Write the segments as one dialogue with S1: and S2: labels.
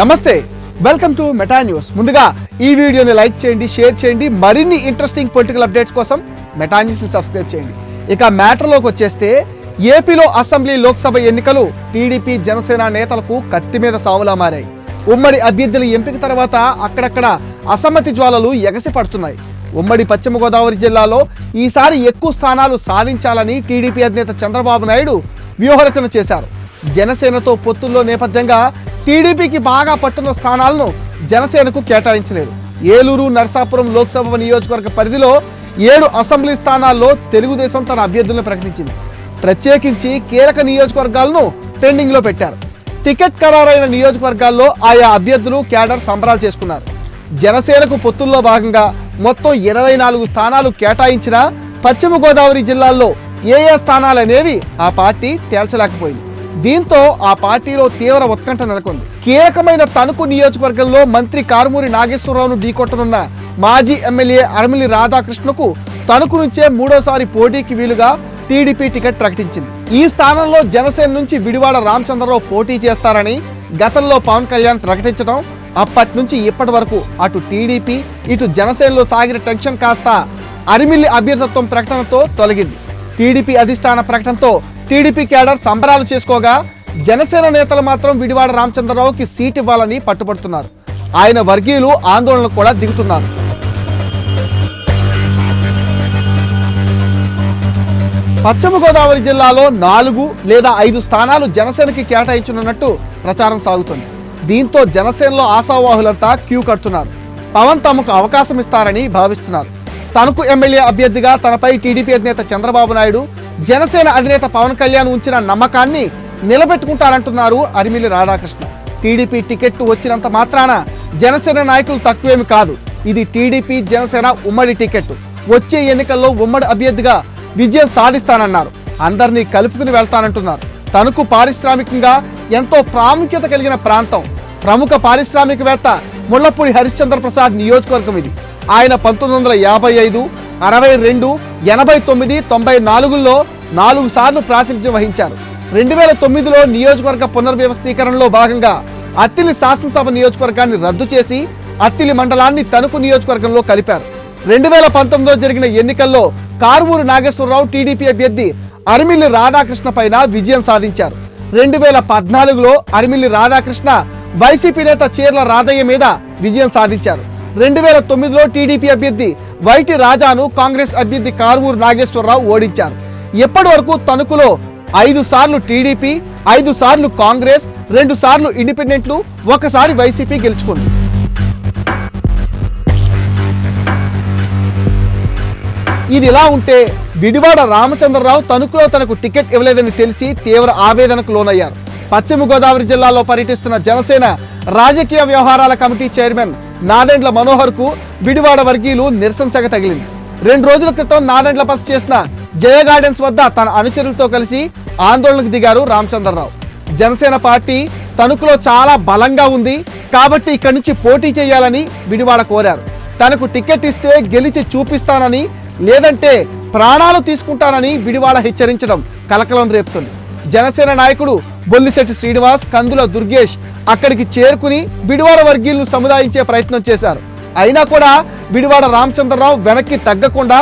S1: నమస్తే welcome to Meta news. ముందుగా ఈ వీడియోని లైక్ చేయండి షేర్ చేయండి మరిన్ని ఇంట్రెస్టింగ్ పొలిటికల్ అప్డేట్స్ కోసం మెటా న్యూస్ని సబ్స్క్రైబ్ చేయండి. ఇక మ్యాటర్లోకి వచ్చేస్తే ఏపీలో అసెంబ్లీ లోక్సభ ఎన్నికలు టీడీపీ జనసేన నేతలకు కత్తి మీద సావులా మారాయి. ఉమ్మడి అభ్యర్థుల ఎంపిక తర్వాత అక్కడక్కడ అసమ్మతి జ్వాలలు ఎగసి పడుతున్నాయి. ఉమ్మడి పశ్చిమ గోదావరి జిల్లాలో ఈసారి ఎక్కువ స్థానాలు సాధించాలని టీడీపీ అధినేత చంద్రబాబు నాయుడు వ్యూహరచన చేశారు. జనసేనతో పొత్తుల్లో నేపథ్యంగా టీడీపీకి బాగా పట్టున్న స్థానాలను జనసేనకు కేటాయించలేదు. ఏలూరు నర్సాపురం లోక్సభ నియోజకవర్గ పరిధిలో ఏడు అసెంబ్లీ స్థానాల్లో తెలుగుదేశం తన అభ్యర్థులను ప్రకటించింది. ప్రత్యేకించి కీలక నియోజకవర్గాలను పెండింగ్లో పెట్టారు. టికెట్ ఖరారైన నియోజకవర్గాల్లో ఆయా అభ్యర్థులు క్యాడర్ సంబరాలు చేసుకున్నారు. జనసేనకు పొత్తుల్లో భాగంగా మొత్తం ఇరవై నాలుగు స్థానాలు కేటాయించిన పశ్చిమ గోదావరి జిల్లాల్లో ఏ ఏ స్థానాలనేవి ఆ పార్టీ తేల్చలేకపోయింది. దీంతో ఆ పార్టీలో తీవ్ర ఉత్కంఠ నెలకొంది. కీలకమైన తణుకు నియోజకవర్గంలో మంత్రి కారుమూరి నాగేశ్వరరావును ఢీకొట్టనున్న మాజీ ఎమ్మెల్యే అరమిలి రాధాకృష్ణకు తణుకు నుంచే మూడోసారి పోటీకి వీలుగా టీడీపీ టికెట్ ప్రకటించింది. ఈ స్థానంలో జనసేన నుంచి విడివాడ రామచంద్రరావు పోటీ చేస్తారని గతంలో పవన్ కళ్యాణ్ ప్రకటించడం అప్పటి నుంచి ఇప్పటి వరకు అటు టీడీపీ ఇటు జనసేనలో సాగిన టెన్షన్ కాస్త అరిమిల్లి అభ్యర్థత్వం ప్రకటనతో తొలగింది. టీడీపీ అధిష్టాన ప్రకటనతో టీడీపీ క్యాడర్ సంబరాలు చేసుకోగా జనసేన నేతలు మాత్రం విడివాడ రామచంద్రరావుకి సీట్ ఇవ్వాలని పట్టుబడుతున్నారు. ఆయన వర్గీయులు ఆందోళనకు కూడా దిగుతున్నారు. పశ్చిమ గోదావరి జిల్లాలో నాలుగు లేదా ఐదు స్థానాలు జనసేనకి కేటాయించనున్నట్టు ప్రచారం సాగుతుంది. దీంతో జనసేనలో ఆశావాహులంతా క్యూ కడుతున్నారు. పవన్ తమకు అవకాశం ఇస్తారని భావిస్తున్నారు. తనకు ఎమ్మెల్యే అభ్యర్థిగా తనపై టీడీపీ అధినేత చంద్రబాబు నాయుడు జనసేన అధినేత పవన్ కళ్యాణ్ ఉంచిన నమ్మకాన్ని నిలబెట్టుకుంటారంటున్నారు అరిమిలి రాధాకృష్ణ. టీడీపీ టికెట్ వచ్చినంత మాత్రాన జనసేన నాయకులు తక్కువేమి కాదు. ఇది టీడీపీ జనసేన ఉమ్మడి టికెట్ వచ్చే ఎన్నికల్లో ఉమ్మడి అభ్యర్థిగా విజయం సాధిస్తానన్నారు. అందరినీ కలుపుకుని వెళ్తానంటున్నారు. తనకు పారిశ్రామికంగా ఎంతో ప్రాముఖ్యత కలిగిన ప్రాంతం. ప్రముఖ పారిశ్రామికవేత్త ముళ్ళపూడి హరిశ్చంద్ర ప్రసాద్ నియోజకవర్గం ఇది. ఆయన పంతొమ్మిది వందల యాభై ఐదు అరవై రెండు ఎనభై తొమ్మిది తొంభై నాలుగులో నాలుగు సార్లు ప్రాతినిధ్యం వహించారు. రెండు వేల తొమ్మిదిలో నియోజకవర్గ పునర్వ్యవస్థీకరణలో భాగంగా అత్తిలి శాసనసభ నియోజకవర్గాన్ని రద్దు చేసి అత్తిలి మండలాన్ని తణుకు నియోజకవర్గంలో కలిపారు. రెండు వేల పంతొమ్మిదిలో జరిగిన ఎన్నికల్లో కారుమూరు నాగేశ్వరరావు టీడీపీ అభ్యర్థి అరిమిల్లి రాధాకృష్ణ పైన విజయం సాధించారు. రెండు వేల పద్నాలుగులో అరిమిల్లి రాధాకృష్ణ వైసీపీ నేత చీర్ల రాధయ్య మీద విజయం సాధించారు. రెండు వేల తొమ్మిదిలో టీడీపీ అభ్యర్థి వైటి రాజాను కాంగ్రెస్ అభ్యర్థి కారుమూరు నాగేశ్వరరావు ఓడించారు. ఎప్పటి వరకు తణుకులో ఐదు సార్లు టీడీపీ ఐదు సార్లు కాంగ్రెస్ రెండు సార్లు ఇండిపెండెంట్లు ఒకసారి వైసీపీ గెలుచుకుంది. ఇది ఇలా ఉంటే విడివాడ రామచంద్రరావు తణుకులో తనకు టికెట్ ఇవ్వలేదని తెలిసి తీవ్ర ఆవేదనకు లోనయ్యారు. పశ్చిమ గోదావరి జిల్లాలో పర్యటిస్తున్న జనసేన రాజకీయ వ్యవహారాల కమిటీ చైర్మన్ నాదెండ్ల మనోహర్కు విడివాడ వర్గీయులు నిరసనసగ తగిలింది. రెండు రోజుల క్రితం నాదెండ్ల బస్ చేసిన జయ గార్డెన్స్ వద్ద తన అనుచరులతో కలిసి ఆందోళనకు దిగారు రామచంద్రరావు. జనసేన పార్టీ తణుకులో చాలా బలంగా ఉంది కాబట్టి ఇక్కడి నుంచి పోటీ చేయాలని విడివాడ కోరారు. తనకు టికెట్ ఇస్తే గెలిచి చూపిస్తానని లేదంటే ప్రాణాలు తీసుకుంటానని విడివాడ హెచ్చరించడం కలకలం రేపుతుంది. జనసేన నాయకుడు బొల్లిశెట్టి శ్రీనివాస్ కందుల దుర్గేష్ అక్కడికి చేరుకుని విడివాడ వర్గీయులను సముదాయించే ప్రయత్నం చేశారు. అయినా కూడా విడివాడ రామచంద్రరావు వెనక్కి తగ్గకుండా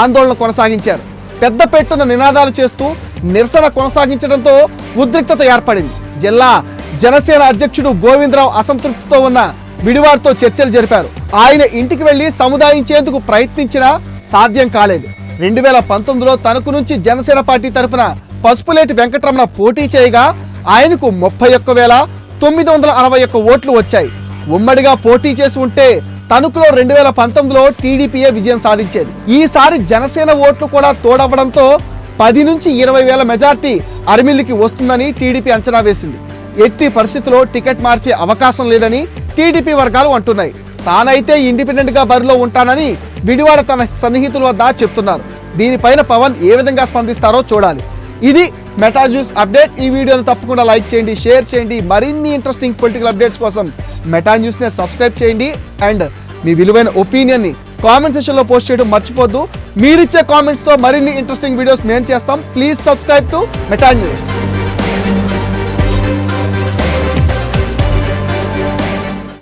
S1: ఆందోళన కొనసాగించారు. పెద్ద పెట్టున నినాదాలు చేస్తూ నిరసన కొనసాగించడంతో ఉద్రిక్తత ఏర్పడింది. జిల్లా జనసేన అధ్యక్షుడు గోవిందరావు అసంతృప్తితో ఉన్న విడివాడితో చర్చలు జరిపారు. ఆయన ఇంటికి వెళ్ళి సముదాయించేందుకు ప్రయత్నించినా సాధ్యం కాలేదు. రెండు వేల పంతొమ్మిదిలో తణుకు నుంచి జనసేన పార్టీ తరపున పసుపులేటి వెంకటరమణ పోటీ చేయగా ఆయనకు ముప్పై ఒక్క వేల తొమ్మిది వందల అరవై ఒక్క ఓట్లు వచ్చాయి. ఉమ్మడిగా పోటీ చేసి ఉంటే తణుకులో రెండు వేల పంతొమ్మిదిలో టీడీపీయే విజయం సాధించేది. ఈసారి జనసేన ఓట్లు కూడా తోడవడంతో పది నుంచి ఇరవై వేల మెజార్టీ అర్మిల్లికి వస్తుందని టీడీపీ అంచనా వేసింది. ఎట్టి పరిస్థితుల్లో టికెట్ మార్చే అవకాశం లేదని టీడీపీ వర్గాలు అంటున్నాయి. తానైతే ఇండిపెండెంట్గా బరిలో ఉంటానని విడివాడ తన సన్నిహితుల వద్ద చెప్తున్నారు. దీనిపైన పవన్ ఏ విధంగా స్పందిస్తారో చూడాలి. ఇది మెటాన్యూస్ అప్డేట్. ఈ వీడియోని తప్పకుండా లైక్ చేయండి షేర్ చేయండి. మరిన్ని ఇంట్రెస్టింగ్ పొలిటికల్ అప్డేట్స్ కోసం మెటా న్యూస్ని సబ్స్క్రైబ్ చేయండి. అండ్ మీ విలువైన ఒపీనియన్ని కామెంట్ సెషన్లో పోస్ట్ చేయడం మర్చిపోద్దు. మీరిచ్చే కామెంట్స్తో మరిన్ని ఇంట్రెస్టింగ్ వీడియోస్ మేము చేస్తాం. Please subscribe to Meta News